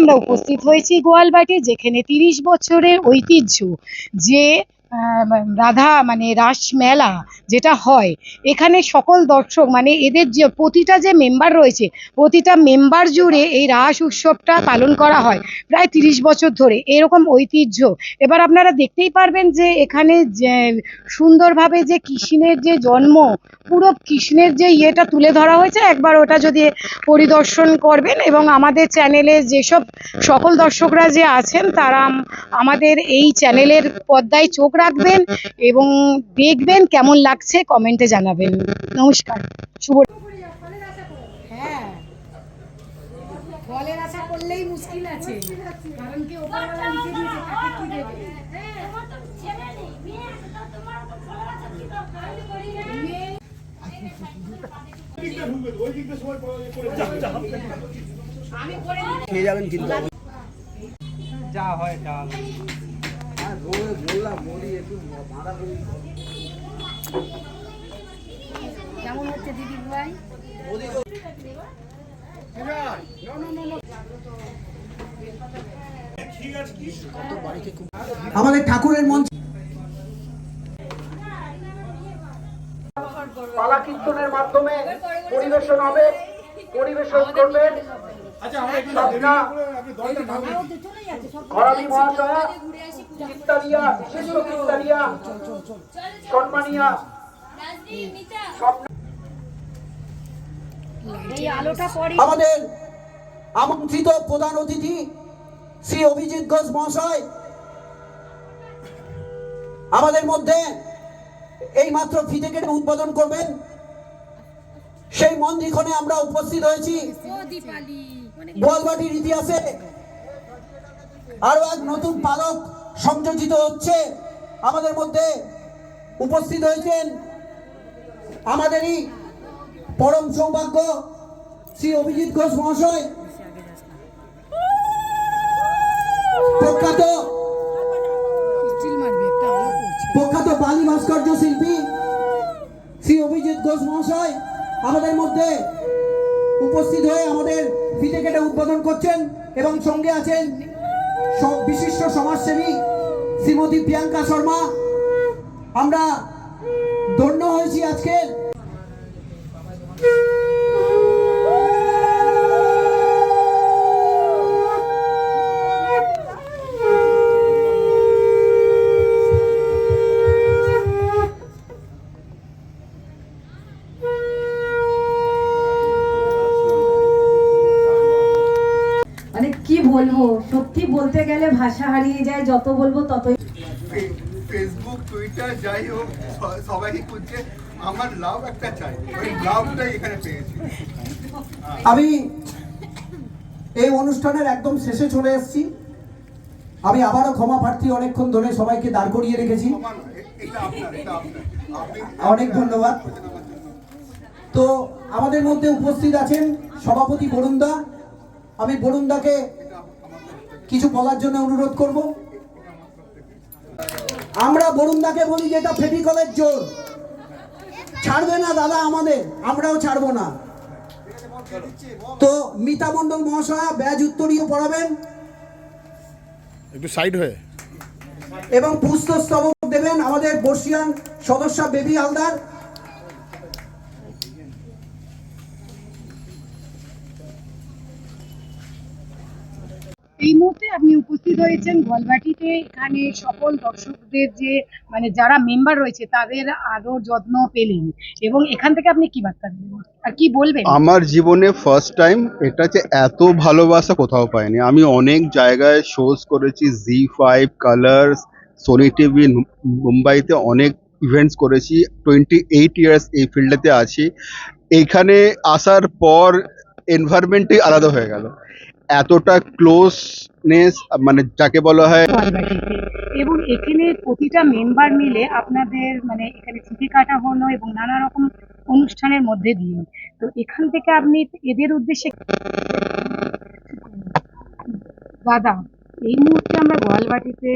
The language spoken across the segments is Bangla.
আমরা উপস্থিত হয়েছি গোয়ালবাটি যেখানে তিরিশ বছরের ঐতিহ্য যে রাধা মানে রাস মেলা যেটা হয়, এখানে সকল দর্শক মানে এদের যে প্রতিটা যে মেম্বার রয়েছে, প্রতিটা মেম্বার জুড়ে এই রাস উৎসবটা পালন করা হয়, প্রায় তিরিশ বছর ধরে, এরকম ঐতিহ্য। এবার আপনারা দেখতেই পারবেন যে এখানে যে সুন্দরভাবে যে কৃষ্ণের যে জন্ম, পুরো কৃষ্ণের যে ইয়েটা তুলে ধরা হয়েছে, একবার ওটা যদি পরিদর্শন করবেন এবং আমাদের চ্যানেলে যেসব সকল দর্শকরা যে আছেন, তারা আমাদের এই চ্যানেলের পর্দায় চোখ রাখবেন এবং দেখবেন কেমন লাগছে কমেন্টে জানাবেন। নমস্কার শুভ হ্যাঁ। ফলের আশা করলেই মুশকিল আছে। কারণ কি ওপরওয়ালা লিখে দিয়েছে কাকে কি দেবে? খেয়ে যাবেন কিন্তু। যা হয় যা কেমন হচ্ছে দিদি ভাই? আমাদের ঠাকুরের মঞ্চ পালা কীর্তনের মাধ্যমে পরিবেশন হবে পরিবেশন করবেন স্বপ্না ঘরামি মহাশয়া বিশিষ্ট সম্মানিয়া আমাদের আমন্ত্রিত প্রধান অতিথি শ্রী অভিজিৎ ঘোষ মহাশয়। আমাদের মধ্যে এই মাত্র ফিতে কেটে উদ্বোধন করবেন। সেই মন্দিরক্ষণে আমরা উপস্থিত হয়েছি। গোয়ালবাটির ইতিহাসে আরও এক নতুন পালক সংযোজিত হচ্ছে। আমাদের মধ্যে উপস্থিত হয়েছেন আমাদেরই পরম সৌভাগ্য শ্রী অভিজিৎ ঘোষ মহাশয়। প্রখ্যাত প্রখ্যাত বালি ভাস্কর্য শিল্পী শ্রী অভিজিৎ ঘোষ মহাশয় আমাদের মধ্যে উপস্থিত হয়ে আমাদের ফিতে কেটে উদ্বোধন করছেন এবং সঙ্গে আছেন বিশিষ্ট সমাজসেবী শ্রীমতী প্রিয়াঙ্কা শর্মা। আমরা ধন্য হয়েছি আজকে মানে কি বলব সত্যি বলতে গেলে ভাষা হারিয়ে যায় যত বলব ততই। ফেসবুক টুইটার যাই হোক সবাই খুঁজছে আমার লাভ একটা চাই। ওই লাভটাই এখানে পেয়েছি। আমি এই অনুষ্ঠানের একদম শেষে চলে এসেছি। আমি আবারও ক্ষমা প্রার্থী অনেকক্ষণ ধরে সবাইকে দাঁড় করিয়ে রেখেছি। আমার নয়, এ- এটা আপনার এটা আপনার। আপনি অনেক ধন্যবাদ। তো আমাদের মধ্যে উপস্থিত আছেন সভাপতি বরুণদা। আমি বরুণদাকে কিছু বলার জন্য অনুরোধ করব। আমরা বরুণদাকে বলি যে এটা ফেভিকলের জোর। ছাড়বে না দাদা আমাদের আমরাও ছাড়বো না। তো মিতা মণ্ডল মহাশয়া ব্যাজ উত্তরীয় পড়াবেন। একটু সাইড হয়ে। এবং পুস্তস্তবক দেবেন আমাদের বর্ষিয়ান সদস্য বেবি হালদার এই মুহূর্তে আপনি উপস্থিত হয়েছেন। গোয়ালবাটিতে এখানে সকল দর্শকদের যে মানে যারা মেম্বার রয়েছে, তাদের আদর যত্ন পেলেন। এবং এখান থেকে আপনি কি বার্তা দেবেন আর কি বলবেন? আমার জীবনে ফার্স্ট টাইম এটা যে এত ভালোবাসা কোথাও পাইনি। আমি অনেক জায়গায় শোজ করেছি Zee five colors Sony TV মুম্বাইতে অনেক ইভেন্টস করেছি। টোয়েন্টি এইট ইয়ার্স এই ফিল্ডেতে আছি। এইখানে আসার পর এনভায়রনমেন্টই আলাদা হয়ে গেল। এতটা ক্লোজনেস মানে যাকে বলা হয় এবং এখানে প্রতিটা মেম্বার মিলে আপনাদের মানে এখানে ছুটি কাটা হলো এবং নানা রকম অনুষ্ঠানের মধ্যে দিয়ে। তো এখান থেকে আপনি এদের উদ্দেশ্যে দাদা এই মুহূর্তে আমরা গোয়ালবাটিতে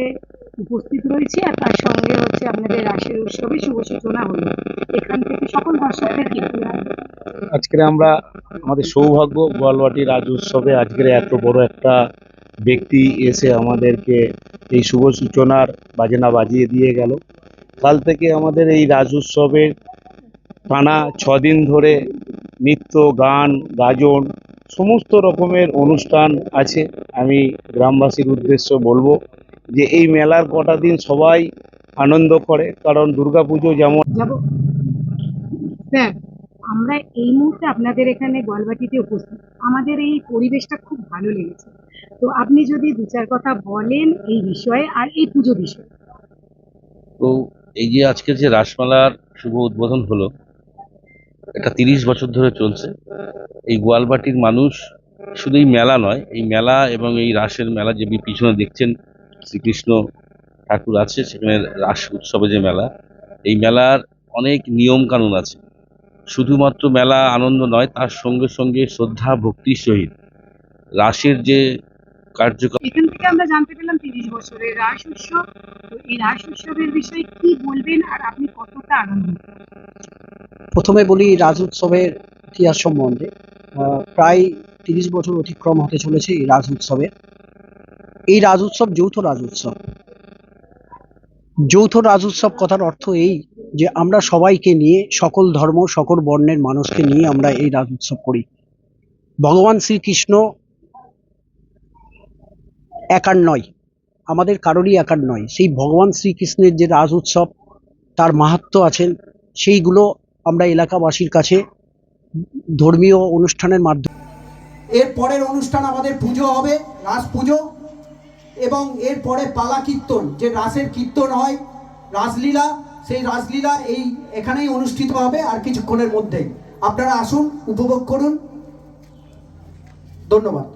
উপস্থিত রয়েছি আর তার সঙ্গে হচ্ছে আপনাদের রাসের উৎসবে শুভ সূচনা হলো। এখান থেকে সকল দর্শকদের আজকে আমরা আমাদের সৌভাগ্য, গোয়ালবাটি রাজ উৎসবে আজকের এত বড় একটা ব্যক্তি এসে আমাদেরকে এই শুভ সূচনার বাজনা বাজিয়ে দিয়ে গেল। কাল থেকে আমাদের এই রাজ উৎসবের টানা ছদিন ধরে নৃত্য, গান, গাজন সমস্ত রকমের অনুষ্ঠান আছে। আমি গ্রামবাসীর উদ্দেশ্য বলব যে এই মেলার কটা দিন সবাই আনন্দ করে, কারণ দুর্গাপুজো যেমন আমরা এই মুহূর্তে আপনাদের এখানে গোয়ালবাটিতে উপস্থিত। আমাদের এই পরিবেশটা খুব ভালো লেগেছে। তো আপনি যদি দু চার কথা বলেন এই বিষয়ে আর এই পুজো বিষয়ে। তো এই যে আজকের যে রাসমেলার শুভ উদ্বোধন হলো, এটা তিরিশ বছর ধরে চলছে। এই গোয়ালবাটির মানুষ শুধু এই মেলা নয়, এই মেলা এবং এই রাসের মেলা যে পিছনে দেখছেন, শ্রীকৃষ্ণ ঠাকুর আছে, সেখানে রাস উৎসবে যে মেলা, এই মেলার অনেক নিয়ম কানুন আছে। শুধুমাত্র মেলা আনন্দ নয় তার সঙ্গে সঙ্গে শ্রদ্ধা ভক্তির সহিত। রাসের যে কার্যক্রম এখান থেকে আমরা জানতে পেলাম তিরিশ বছরের রাস উৎসব। তো এই রাস উৎসবের বিষয়ে কি বলবেন আর আপনি কতটা আনন্দিত? প্রথমে বলি রাজ উৎসবের ইতিহাস সম্বন্ধে আহ, প্রায় তিরিশ বছর অতিক্রম হতে চলেছে এই রাজ উৎসবের। এই রাজ উৎসব যৌথ রাজ উৎসব। যৌথ রাজ উৎসব কথার অর্থ এই যে আমরা সবাইকে নিয়ে, সকল ধর্ম, সকল বর্ণের মানুষকে নিয়ে আমরা এই রাজ উৎসব করি। ভগবান শ্রীকৃষ্ণ একার নয়, আমাদের কারোরই একার নয়। সেই ভগবান শ্রীকৃষ্ণের যে রাজ উৎসব, তার মাহাত্ম্য আছেন সেইগুলো আমরা এলাকাবাসীর কাছে ধর্মীয় অনুষ্ঠানের মাধ্যমে এর পরের অনুষ্ঠান আমাদের পুজো হবে, রাস পুজো। এবং এর পরে পালা কীর্তন, যে রাসের কীর্তন হয়, রাসলীলা। সেই রাসলীলা এই এখানেই অনুষ্ঠিত হবে আর কিছুক্ষণের মধ্যে আপনারা আসুন উপভোগ করুন। ধন্যবাদ।